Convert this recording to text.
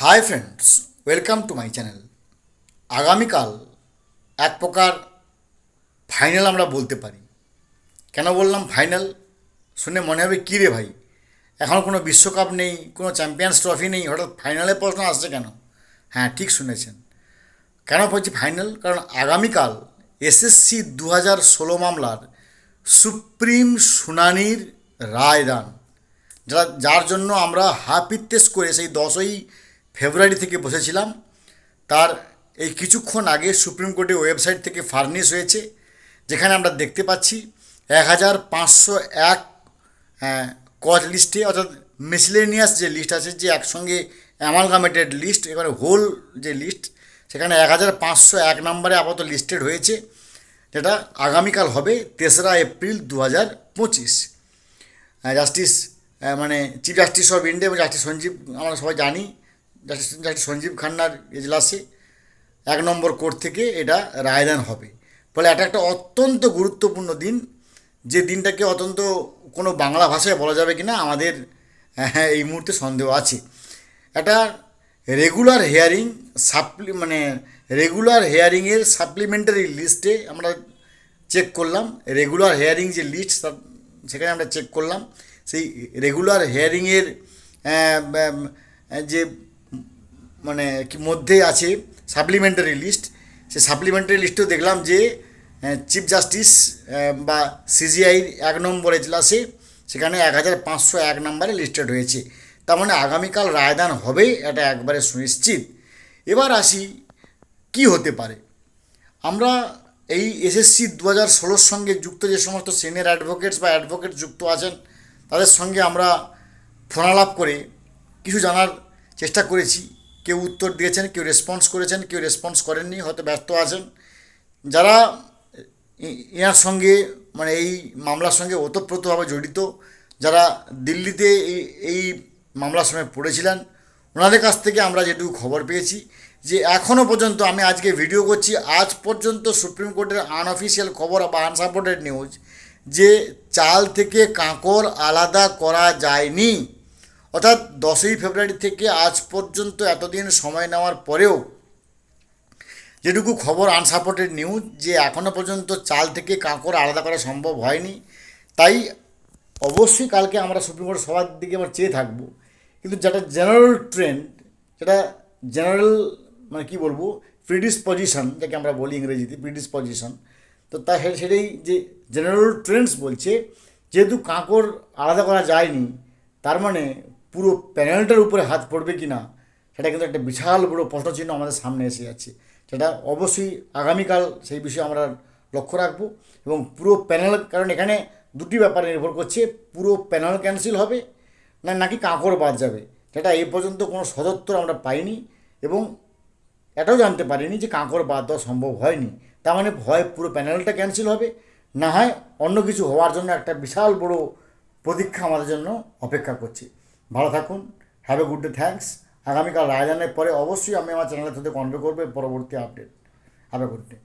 Hi friends welcome to my channel আগামীকাল এক প্রকার ফাইনাল আমরা বলতে পারি। কেন বললাম ফাইনাল শুনে মনে হবে কী রে ভাই এখনও কোনো বিশ্বকাপ নেই, কোনো চ্যাম্পিয়ন্স ট্রফি নেই, হঠাৎ ফাইনালের প্রশ্ন আসছে কেন? হ্যাঁ ঠিক শুনেছেন। কেন বলছি ফাইনাল কারণ আগামীকাল এসএসসি দু হাজার ষোলো মামলার সুপ্রিম শুনানির রায়দান যারা যার জন্য আমরা হাপিত্তেস করে সেই দশই ফেব্রুয়ারি থেকে বসেছিলাম। তার এই কিছুক্ষণ আগে সুপ্রিম কোর্টের ওয়েবসাইট থেকে ফার্নিশ হয়েছে যেখানে আমরা দেখতে পাচ্ছি এক হাজার পাঁচশো এক হ্যাঁ, কজ লিস্টে অর্থাৎ মিসলেনিয়াস যে লিস্ট আছে যে একসঙ্গে অ্যামালগামেটেড লিস্ট এবারে হোল যে লিস্ট সেখানে এক হাজার পাঁচশো এক নম্বরে আপাতত লিস্টেড হয়েছে যেটা আগামীকাল হবে তেসরা এপ্রিল দু হাজার পঁচিশ জাস্টিস মানে চিফ জাস্টিস অফ ইন্ডিয়া এবং জাস্টিস সঞ্জীব আমরা সবাই জানি জাস্টিস সঞ্জীব খান্নার এজলাসে এক নম্বর কোর্ট থেকে এটা রায়দান হবে। ফলে এটা একটা অত্যন্ত গুরুত্বপূর্ণ দিন। যে দিনটাকে অত্যন্ত কোনো বাংলা ভাষায় বলা যাবে কি না আমাদের হ্যাঁ, এই মুহূর্তে সন্দেহ আছে। একটা রেগুলার হেয়ারিং সাপ্লি মানে রেগুলার হেয়ারিংয়ের সাপ্লিমেন্টারি লিস্টে আমরা চেক করলাম। রেগুলার হেয়ারিং যে লিস্ট সেখানে আমরা চেক করলাম। সেই রেগুলার হেয়ারিংয়ের যে মানে কি মধ্যে আছে সাপ্লিমেন্টারি লিস্ট সে সাপ্লিমেন্টারি লিস্টেও দেখলাম যে চিফ জাস্টিস বা সিজিআইর এক নম্বর এজলাসে সেখানে এক হাজার পাঁচশো এক নম্বরে লিস্টেড হয়েছে। তার মানে আগামীকাল রায়দান হবেই এটা একবারে সুনিশ্চিত। এবার আসি, কি হতে পারে? আমরা এই এসএসসি দু হাজার ষোলোর সঙ্গে যুক্ত যে সমস্ত সিনিয়র অ্যাডভোকেটস বা অ্যাডভোকেট যুক্ত আছেন, তাদের সঙ্গে আমরা ফোনালাপ করে কিছু জানার চেষ্টা করেছি। কেউ উত্তর দিয়েছেন, কেউ রেসপন্স করেছেন, কেউ রেসপন্স করেননি, হয়তো ব্যস্ত আছেন। যারা ই- ইনার সঙ্গে মানে এই মামলার সঙ্গে ওতপ্রোতভাবে জড়িত, যারা দিল্লিতে এই এই মামলার সময় পড়েছিলেন, ওনাদের কাছ থেকে আমরা যেটুকু খবর পেয়েছি যে এখনও পর্যন্ত আমি আজকে ভিডিও করছি, আজ পর্যন্ত সুপ্রিম কোর্টের আনঅফিসিয়াল খবর বা আনসাপোর্টেড নিউজ যে চাল থেকে কাঁকর আলাদা করা যায়নি। অর্থাৎ দশই ফেব্রুয়ারি থেকে আজ পর্যন্ত এতদিন সময় নেওয়ার পরেও যেটুকু খবর আনসাপোর্টেড নিউজ, যে এখনও পর্যন্ত চাল থেকে কাঁকর আলাদা করা সম্ভব হয়নি, তাই অবশ্যই কালকে আমরা সুপ্রিম কোর্ট সবার দিকে আমরা চেয়ে থাকব। কিন্তু যেটা জেনারেল ট্রেন্ড যেটা জেনারেল মানে কি বলব প্রিডিসপজিশন যাকে আমরা বলি ইংরেজিতে প্রিডিসপজিশন তো তা সেটাই যে জেনারেল ট্রেন্ডস বলছে, যেহেতু কাঁকর আলাদা করা যায়নি, তার মানে পুরো প্যানেলটার উপরে হাত পড়বে কি না সেটা কিন্তু একটা বিশাল বড় প্রশ্নচিহ্ন আমাদের সামনে এসে যাচ্ছে। সেটা অবশ্যই আগামীকাল সেই বিষয়ে আমরা লক্ষ্য রাখব এবং পুরো প্যানেল, কারণ এখানে দুটি ব্যাপারে নির্ভর করছে, পুরো প্যানেল ক্যান্সেল হবে না, নাকি কাঁকড় বাদ যাবে, সেটা এই পর্যন্ত কোনো সদত্তর আমরা পাইনি এবং এটাও জানতে পারিনি যে কাঁকড় বাদ দেওয়া সম্ভব হয়নি। তার মানে ভয় পুরো প্যানেলটা ক্যান্সেল হবে, না হয় অন্য কিছু হওয়ার জন্য একটা বিশাল বড় প্রতীক্ষা আমাদের জন্য অপেক্ষা করছে। ভালো থাকুন have a good day thanks আগামীকাল রায়দানের পরে অবশ্যই আমি আমার চ্যানেলের সাথে কনভে করব পরবর্তী update have a good day